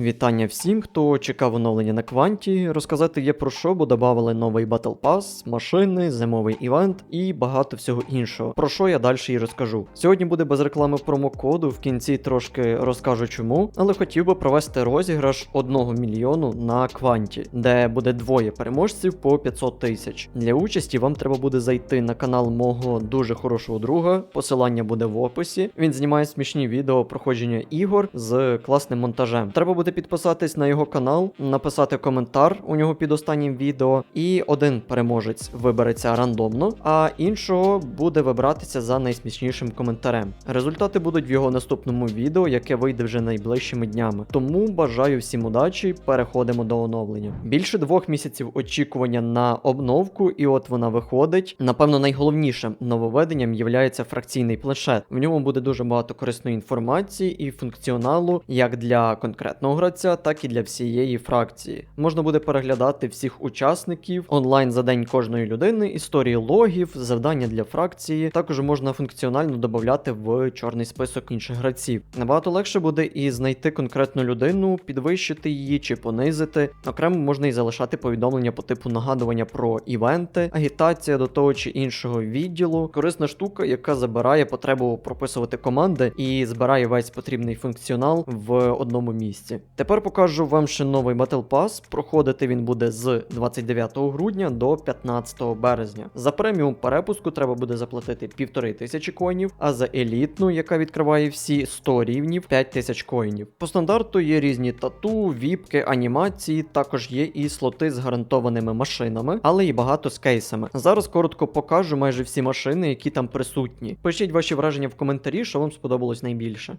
Вітання всім, хто чекав оновлення на кванті. Розказати є про що, бо додавали новий Battle Pass, машини, зимовий івент і багато всього іншого. Про що я далі і розкажу. Сьогодні буде без реклами промокоду, в кінці трошки розкажу чому, але хотів би провести розіграш 1 мільйону на кванті, де буде двоє переможців по 500 тисяч. Для участі вам треба буде зайти на канал мого дуже хорошого друга. Посилання буде в описі. Він знімає смішні відео проходження ігор з класним монтажем. Треба буде підписатись на його канал, написати коментар у нього під останнім відео, і один переможець вибереться рандомно, а іншого буде вибратися за найсмішнішим коментарем. Результати будуть в його наступному відео, яке вийде вже найближчими днями. Тому бажаю всім удачі, переходимо до оновлення. Більше двох місяців очікування на обновку, і от вона виходить. Напевно, найголовнішим нововведенням є фракційний планшет. В ньому буде дуже багато корисної інформації і функціоналу як для конкретного гравця, так і для всієї фракції. Можна буде переглядати всіх учасників онлайн за день кожної людини, історії логів, завдання для фракції. Також можна функціонально додати в чорний список інших гравців. Набагато легше буде і знайти конкретну людину, підвищити її чи понизити. Окремо можна і залишати повідомлення по типу нагадування про івенти, агітація до того чи іншого відділу. Корисна штука, яка забирає потребу прописувати команди і збирає весь потрібний функціонал в одному місці. Тепер покажу вам ще новий Battle Pass. Проходити він буде з 29 грудня до 15 березня. За преміум перепуску треба буде заплатити 1500 тисячі коїнів, а за елітну, яка відкриває всі 100 рівнів, 5 тисяч коїнів. По стандарту є різні тату, віпки, анімації, також є і слоти з гарантованими машинами, але і багато з кейсами. Зараз коротко покажу майже всі машини, які там присутні. Пишіть ваші враження в коментарі, що вам сподобалось найбільше.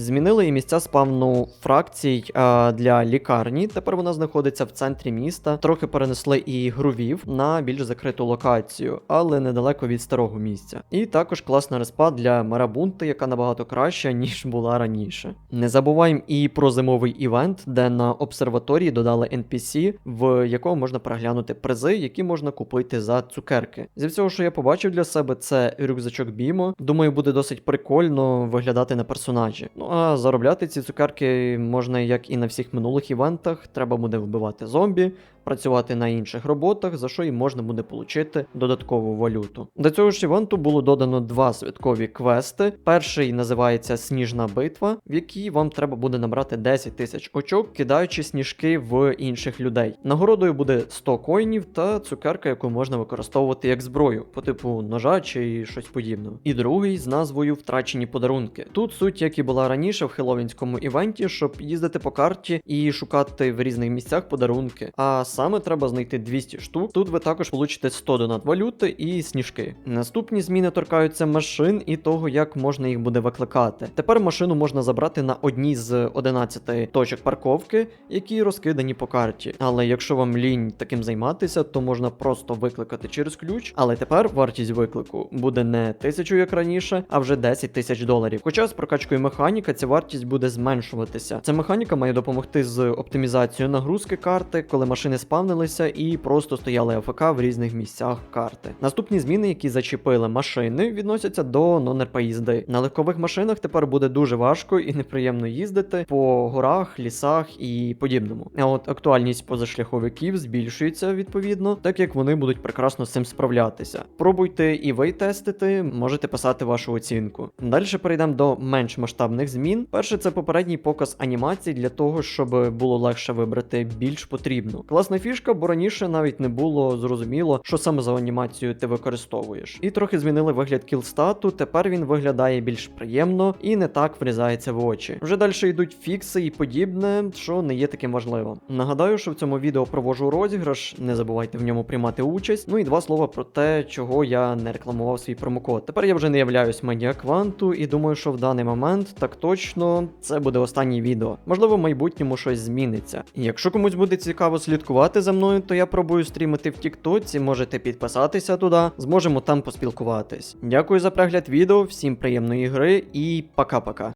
Змінили і місця спавну фракцій а, для лікарні. Тепер вона знаходиться в центрі міста. Трохи перенесли і грувів на більш закриту локацію, але недалеко від старого місця. І також класна респа для марабунти, яка набагато краща, ніж була раніше. Не забуваємо і про зимовий івент, де на обсерваторії додали NPC, в якому можна переглянути призи, які можна купити за цукерки. Зі всього, що я побачив для себе, це рюкзачок Бімо. Думаю, буде досить прикольно виглядати на персонажі. Ну а заробляти ці цукерки можна як і на всіх минулих івентах. Треба буде вбивати зомбі, працювати на інших роботах, за що і можна буде отримати додаткову валюту. До цього ж івенту було додано два святкові квести. Перший називається Сніжна битва, в якій вам треба буде набрати 10 тисяч очок, кидаючи сніжки в інших людей. Нагородою буде 100 коїнів та цукерка, яку можна використовувати як зброю, по типу ножа чи щось подібного. І другий з назвою Втрачені подарунки. Тут суть, як і була раніше в хеловінському івенті, щоб їздити по карті і шукати в різних місцях подарунки. А саме треба знайти 200 штук. Тут ви також получите 100 донат валюти і сніжки. Наступні зміни торкаються машин і того, як можна їх буде викликати. Тепер машину можна забрати на одній з 11 точок парковки, які розкидані по карті. Але якщо вам лінь таким займатися, то можна просто викликати через ключ. Але тепер вартість виклику буде не тисячу, як раніше, а вже 10 тисяч доларів. Хоча з прокачкою механіка ця вартість буде зменшуватися. Ця механіка має допомогти з оптимізацією нагрузки карти, коли машини спавнилися і просто стояли АФК в різних місцях карти. Наступні зміни, які зачепили машини, відносяться до нон-РП їзди. На легкових машинах тепер буде дуже важко і неприємно їздити по горах, лісах і подібному. А от актуальність позашляховиків збільшується відповідно, так як вони будуть прекрасно з цим справлятися. Пробуйте і ви тестити, можете писати вашу оцінку. Далі перейдемо до менш масштабних змін. Перше, це попередній показ анімацій для того, щоб було легше вибрати більш потрібну. Класна класна фішка, бо раніше навіть не було зрозуміло, що саме за анімацію ти використовуєш. І трохи змінили вигляд кілстату, тепер він виглядає більш приємно і не так врізається в очі. Вже далі йдуть фікси і подібне, що не є таким важливим. Нагадаю, що в цьому відео провожу розіграш, не забувайте в ньому приймати участь. Ну і два слова про те, чого я не рекламував свій промокод. Тепер я вже не являюсь медіакванту і думаю, що в даний момент так точно це буде останнє відео. Можливо, в майбутньому щось зміниться. І якщо комусь буде цікаво слідкувати за мною, то я пробую стрімити в Тіктоці, можете підписатися туди, зможемо там поспілкуватись. Дякую за перегляд відео, всім приємної гри і пока-пока.